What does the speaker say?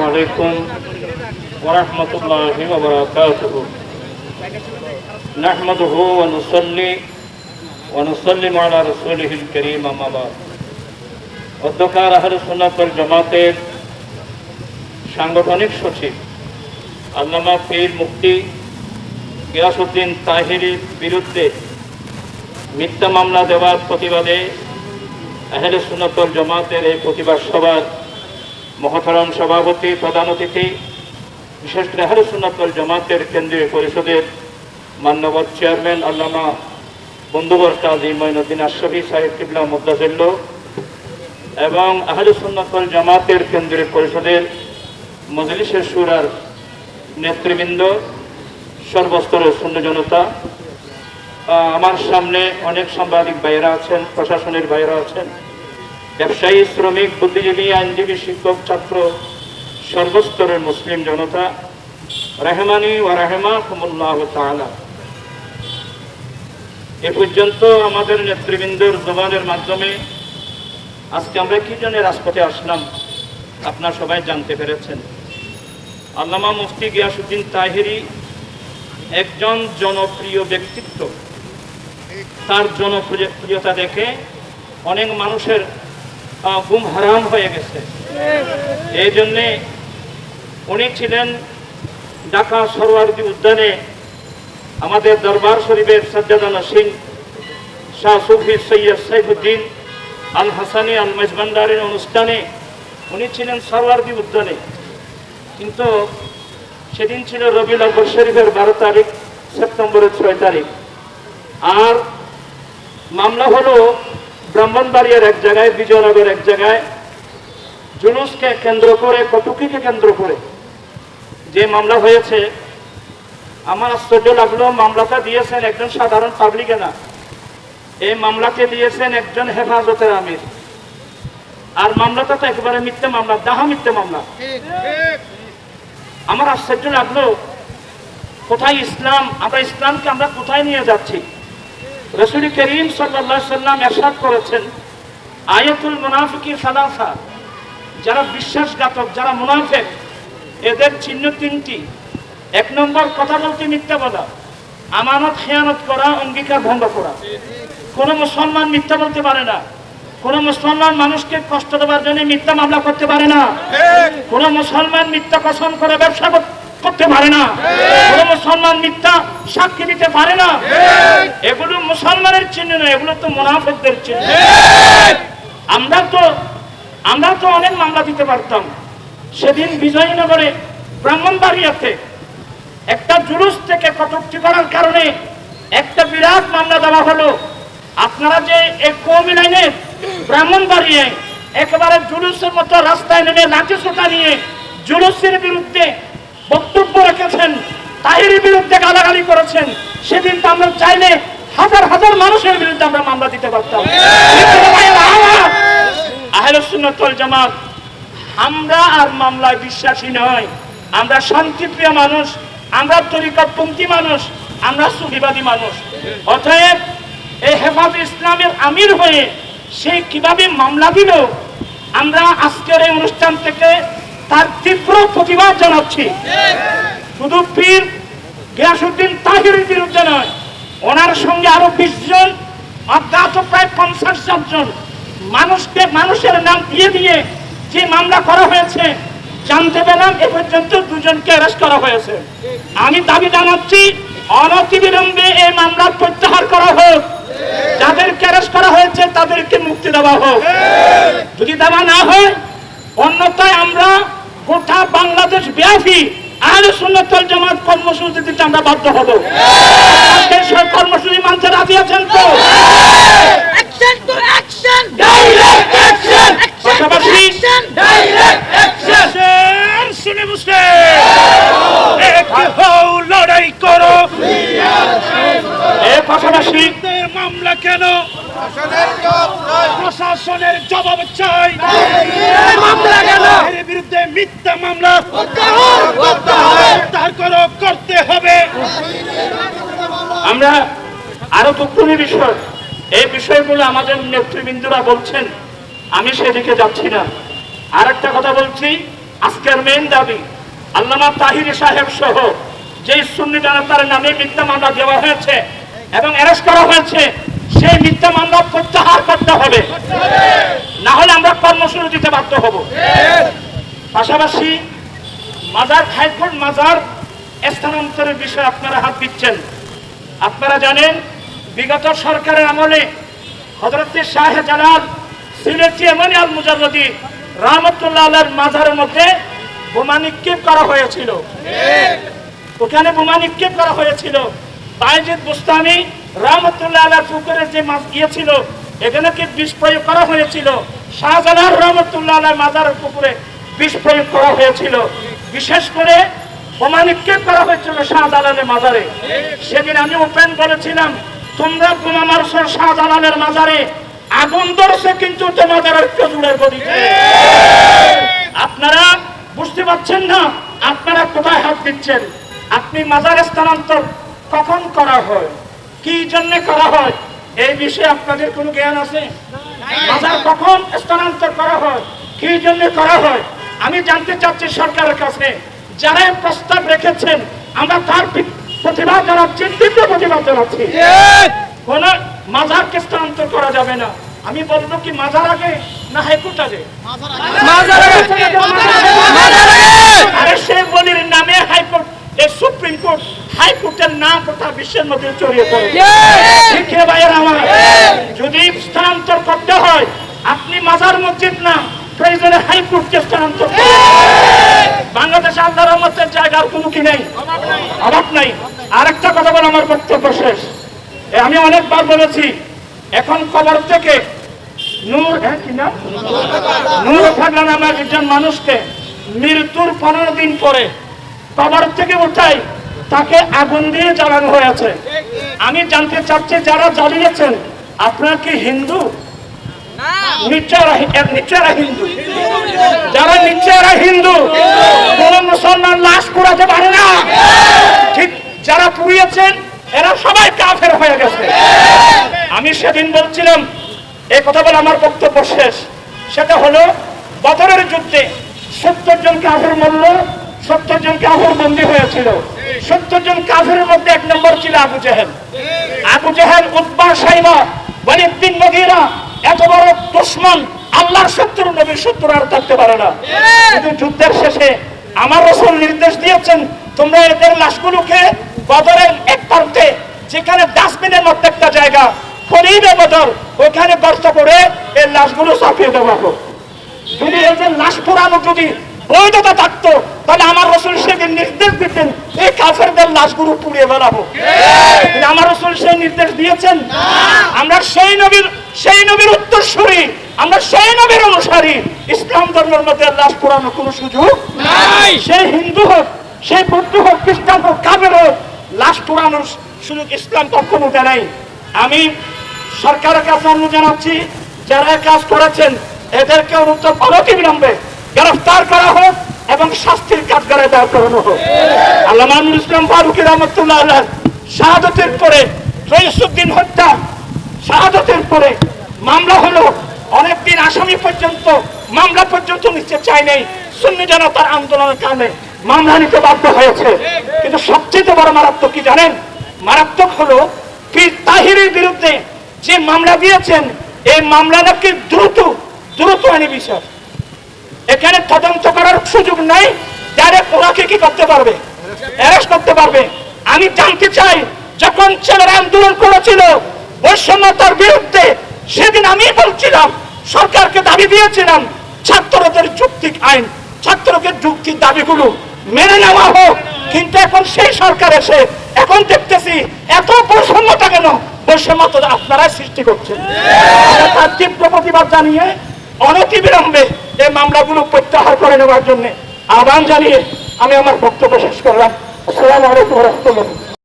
عليكم ورحمة الله وبركاته نحمده ونصلي ونسلم على رسوله الكريم أما بعد অধ্যকার আহলে সুন্নাত ওয়াল জামাতের সাংগঠনিক সচিব আল্লামা পীর মুফতি গিয়াসুদ্দিন তাহিরির বিরুদ্ধে মিথ্যা মামলা দেওয়ার প্রতিবাদে আহলে সুন্নাতল জামাতের এই প্রতিবাদ সভার মহতরম সভাপতি, প্রধান অতিথি, বিশেষ করে আহলে সুন্নাতল জামাতের কেন্দ্রীয় পরিষদের মান্যবর চেয়ারম্যান, আল্লামা বন্ধুবর কাজী মঈনুদ্দিন আশরফি সাহেব, কিবলা মুদাজিল্ল এবং আহলে সুন্নাতল জামাতের কেন্দ্রীয় পরিষদের মজলিসের সুরার নেতৃবৃন্দ, সর্বস্তরের শূন্য জনতা আমার সামনে অনেক সাংবাদিক ভাইয়েরা আছেন, প্রশাসনের ভাইয়েরা আছেন। ব্যবসায়ী, শ্রমিক, বুদ্ধিজীবী, আইনজীবী, শিক্ষক, ছাত্র, সর্বস্তরের মুসলিম জনতা, রেহমানি ও রেহমা কুমুল্লাহ তাআলা। এ পর্যন্ত আমাদের নেতৃবৃন্দের জবানের মাধ্যমে আজকে আমরা কি জন্য রাজপথে আসলাম, আপনার সবাই জানতে পেরেছেন। আল্লামা মুফতি গিয়াসুদ্দিন তাহিরি একজন জনপ্রিয় ব্যক্তিত্ব। তার জনপ্রিয়তা দেখে অনেক মানুষের ঘুম হারাম হয়ে গেছে। এই জন্যে উনি ছিলেন ঢাকা সরোয়ারদি উদ্যানে আমাদের দরবার শরীফের সজ্জাদানা সিং শাহ সুফি সৈয়দ সাইফুদ্দিন আল হাসানি আল মেজবান্ডারের অনুষ্ঠানে উনি ছিলেন সরোয়ারদি উদ্যানে। কিন্তু সেদিন ছিল রবিউল আব্বর শরীফের বারো তারিখ, সেপ্টেম্বরের ছয় তারিখ। আর মামলা হলো ব্রাহ্মণবাড়িয়ার এক জায়গায় বিজয়নগর এক জায়গায় জুলুসকে কেন্দ্র করে কটুকিকে কেন্দ্র করে যে মামলা হয়েছে আমার আশ্চর্য লাগল মামলাটা দিয়েছেন একজন সাধারণ পাবলিকে না। এই মামলাকে দিয়েছেন একজন হেফাজতের আমির। আর মামলাটা তো একেবারে মিথ্যে মামলা দাহা মিথ্যে মামলা। আমার আশ্চর্য লাগল কোথায় ইসলাম আমরা ইসলামকে আমরা কোথায় নিয়ে যাচ্ছি? রসুল করিম সাল্লাহ সাল্লাম এরশাদ করেছেন আয়াতুল মুনাফিকি সালাসা। যারা বিশ্বাসঘাতক যারা মুনাফেক এদের চিহ্ন তিনটি। এক নম্বর কথা বলতে মিথ্যা বলা। আমানত খেয়ানত করা অঙ্গীকার ভঙ্গ করা। কোনো মুসলমান মিথ্যা বলতে পারে না। কোন মুসলমান মানুষকে কষ্ট দেওয়ার জন্য মিথ্যা মামলা করতে পারে না। কোন মুসলমান মিথ্যা কসম করে ব্যবসা কর- করতে পারে না। কোন মুসলমান মিথ্যা সাক্ষী দিতে পারে না। এগুলো মুসলমানের চিহ্ন না এগুলো তো মুনাফিকদের চিহ্ন। আমরা তো আমরা তো অনেক মামলা দিতে পারতাম। সেদিন বিজয়নগরে ব্রাহ্মণবাড়িয়াতে একটা জুলুস থেকে কটুক্তি করার কারণে একটা বিরাট মামলা দেওয়া হলো। আপনারা যে এক কৌমি লাইনে ব্রাহ্মণ বাড়িয়ে একেবারে জুলুসের মতো রাস্তায় নেমে লাঠি সোটা নিয়ে জুলুসের বিরুদ্ধে বক্তব্য রেখেছেন, তাহিরের বিরুদ্ধে গালাগালি করেছেন, সেদিন তো আমরা চাইলে হাজার হাজার মানুষের বিরুদ্ধে আমরা মামলা দিতে পারতাম। আমরা আর মামলায় বিশ্বাসী নয়। আমরা শান্তিপ্রিয় মানুষ, আমরা তরিকতপন্থী মানুষ, আমরা সুবিবাদী মানুষ। অতএব এই হেফাজ ইসলামের আমির হয়ে সে কীভাবে মামলা দিল, আমরা আজকের এই অনুষ্ঠান থেকে তার তীব্র প্রতিবাদ জানাচ্ছি। শুধু পীর গিয়াসুদ্দিন তাহিরের বিরুদ্ধে নয়, ওনার সঙ্গে আরও বিশ জন, অজ্ঞাত প্রায় পঞ্চাশ জন মানুষকে মানুষের নাম দিয়ে দিয়ে যে মামলা করা হয়েছে, জানতে পেলাম এ পর্যন্ত দুজনকে অ্যারেস্ট করা হয়েছে। আমি দাবি জানাচ্ছি, অনতিবিলম্বে এই মামলা প্রত্যাহার করা হোক। যাদেরকে অ্যারেস্ট করা হয়েছে, তাদেরকে মুক্তি দেওয়া হোক। যদি দেওয়া না হয়, অন্যথায় আমরা গোটা বাংলাদেশ ব্যাপী আহলে সুন্নাতুল জামাত কর্মসূচি দিতে আমরা বাধ্য হব। কর্মসূচি মানতে রাজি আছেন তো? পাশাপাশি! শুনে বুঝতে। লড়াই করো। পাশাপাশি মামলা কেন? প্রশাসনের জবাব চাই মামলা কেন? এর বিরুদ্ধে মিথ্যা মামলা করতে হবে! আমরা আরও দুঃখনী বিষয়। এই বিষয়গুলো আমাদের নেতৃবৃন্দরা বলছেন। আমি সেদিকে যাচ্ছি না। আর একটা কথা বলছি আজকের মেন দাবি আল্লামা তাহিরি সাহেব সহ যে সুন্নি জনতার নামে মিথ্যা মামলা দেওয়া হয়েছে এবং অ্যারেস্ট করা হয়েছে সেই মিথ্যা মামলা প্রত্যাহার করতে হবে। না হলে আমরা কর্মসূচি দিতে বাধ্য হব। পাশাপাশি মাজার খাইফুল মাজার স্থানান্তরের বিষয়ে আপনারা হাত দিচ্ছেন। আপনারা জানেন, বিগত সরকারের আমলে হজরত শাহ জালাল সিলেটি এমনি আল মুজারদি রহমতুল্লাহ আল্লাহর মাজারের মধ্যে বোমা নিক্ষেপ করা হয়েছিল। ওখানে বোমা নিক্ষেপ করা হয়েছিল। বাইজিদ বুস্তানি রহমতুল্লাহ আল্লাহ পুকুরের যে মাছ গিয়েছিল, এখানে কি বিষ প্রয়োগ করা হয়েছিল? শাহজালাল রহমতুল্লাহ আল্লাহ মাজারের পুকুরে প্রয়োগ করা হয়েছিল। বিশেষ করে বোমা করা হয়েছিল শাহজালালের মাজারে। সেদিন আমি ওপেন বলেছিলাম, তোমরা বোমা মারছো শাহজালালের মাজারে, আগুন ধরছে কিন্তু তোমাদের ঐক্য জুড়ে গদিতে। আপনারা বুঝতে পারছেন না, আপনারা কোথায় হাত দিচ্ছেন? আপনি মাজার স্থানান্তর কখন করা হয়? কি জন্য করা হয়? এই বিষয়ে আপনাদের কোনো জ্ঞান আছে? মাজার কখন স্থানান্তর করা হয়? কি জন্য করা হয়? আমি জানতে চাচ্ছি সরকারের কাছে যারা প্রস্তাব রেখেছেন আমরা তার পি- প্রতিবাদ জানাচ্ছি তীব্র প্রতিবাদ জানাচ্ছি। কোন মাজারকে স্থানান্তর করা যাবে না। আমি বলব কি মাজার আগে না হাইকোর্ট আগে? আরে সে বলির নামে হাইকোর্ট সুপ্রিম কোর্ট হাইকোর্টের নাম গোটা বিশ্বের মধ্যে ছড়িয়ে পড়ে। ঠিক হে ভাইয়ের আমার। যদি স্থানান্তর করতে হয় আপনি মাজার মসজিদ না প্রয়োজনে হাইকোর্টকে স্থানান্তর করুন। বাংলাদেশে আল্লাহ রহমতের জায়গার কোনো কি নেই? অভাব নাই। আরেকটা কথা বলে আমার বক্তব্য শেষ। আমি অনেকবার বলেছি, এখন খবর থেকে নূর হ্যাঁ কি নাম? নূর ফাগলা নামের একজন মানুষকে মৃত্যুর পনেরো দিন পরে কবর থেকে উঠাই তাকে আগুন দিয়ে জ্বালানো হয়েছে। আমি জানতে চাচ্ছি, যারা জ্বালিয়েছেন, আপনার কি হিন্দু? যারা নিশ্চয়রা হিন্দু, কোন মুসলমান লাশ পোড়াতে পারে না। ঠিক যারা পুড়িয়েছেন এরা সবাই কাফের হয়ে গেছে। আমি সেদিন বলছিলাম এই কথা বলে আমার বক্তব্য শেষ। সেটা হলো, বদরের যুদ্ধে সত্তর জন কাফের মূল্য সত্তর জন কাফের বন্দী হয়েছিল। সত্তর জন কাফের মধ্যে এক নম্বর ছিল আবু জেহেল। আবু জেহেল উদ্বা সাইবা ওয়ালিদ্দিন মদিরা এত বড় দুশ্মন আল্লাহর শত্রু নবীর শত্রু আর থাকতে পারে না। কিন্তু যুদ্ধের শেষে আমার রসুল নির্দেশ দিয়েছেন তোমরা এদের লাশগুলোকে বদরের এক প্রান্তে যেখানে ডাস্টবিনের মধ্যে একটা জায়গা খরিবে বদর ওখানে গর্ত করে এই লাশগুলো চাপিয়ে দেওয়া হোক। যদি এই যে লাশ পোড়ানো যদি বৈধতা থাকতো তাহলে আমার রসুল সেদিন নির্দেশ দিতেন এই কাফেরদের লাশগুলো পুড়িয়ে বেড়াবো কিন্তু আমার রসুল সেই নির্দেশ দিয়েছেন আমরা সেই নবীর সেই নবীর উত্তরসূরি। আমরা সেই নবীর অনুসারী। ইসলাম ধর্মের মধ্যে লাশ পোড়ানো কোনো সুযোগ নাই। সেই হিন্দু হোক সেই বৌদ্ধ হোক খ্রিস্টান হোক কাবের হোক লাশ পোড়ানোর সুযোগ ইসলাম কখনো দেয় আমি সরকারের কাছে অনুরোধ জানাচ্ছি যারা কাজ করেছেন এদেরকে অনুরোধ অনতি বিলম্বে গ্রেফতার করা হোক এবং শাস্তির কাজ করে দেওয়া করানো হোক। আল্লামানুল ইসলাম ফারুকি রহমতুল্লাহ আল্লাহ শাহাদতের পরে রইসুদ্দিন হত্যা শাহাদতের পরে মামলা হলো, অনেকদিন আসামি পর্যন্ত, মামলা পর্যন্ত নিতে চাই নাই। সুন্নি জনতার আন্দোলনের কারণে মামলা নিতে বাধ্য হয়েছে। কিন্তু সবচেয়ে বড় মারাত্মক কি জানেন? মারাত্মক হলো পীর তাহিরের বিরুদ্ধে যে মামলা দিয়েছেন, এই মামলা নাকি দ্রুত দ্রুত আইনি বিষয় এখানে তদন্ত করার সুযোগ নাই, ডাইরেক্ট ওনাকে কি করতে পারবে? অ্যারেস্ট করতে পারবে। আমি জানতে চাই, যখন ছেলেরা আন্দোলন করেছিল বৈষম্যতার বিরুদ্ধে সেদিন আমি বলছিলাম, সরকারকে দাবি দিয়েছিলাম, ছাত্রদের যুক্তিক আইন ছাত্রকে যুক্তির দাবিগুলো মেনে নেওয়া হোক। কিন্তু এখন সেই সরকার এসে, এখন দেখতেছি এত বৈষম্যটা কেন? বৈষম্য তো আপনারাই সৃষ্টি করছেন। তার তীব্র প্রতিবাদ জানিয়ে অনতি বিলম্বে এই মামলাগুলো প্রত্যাহার করে নেওয়ার জন্য আহ্বান জানিয়ে আমি আমার বক্তব্য শেষ করলাম। আসসালামু আলাইকুম রহমতুল্লাহ।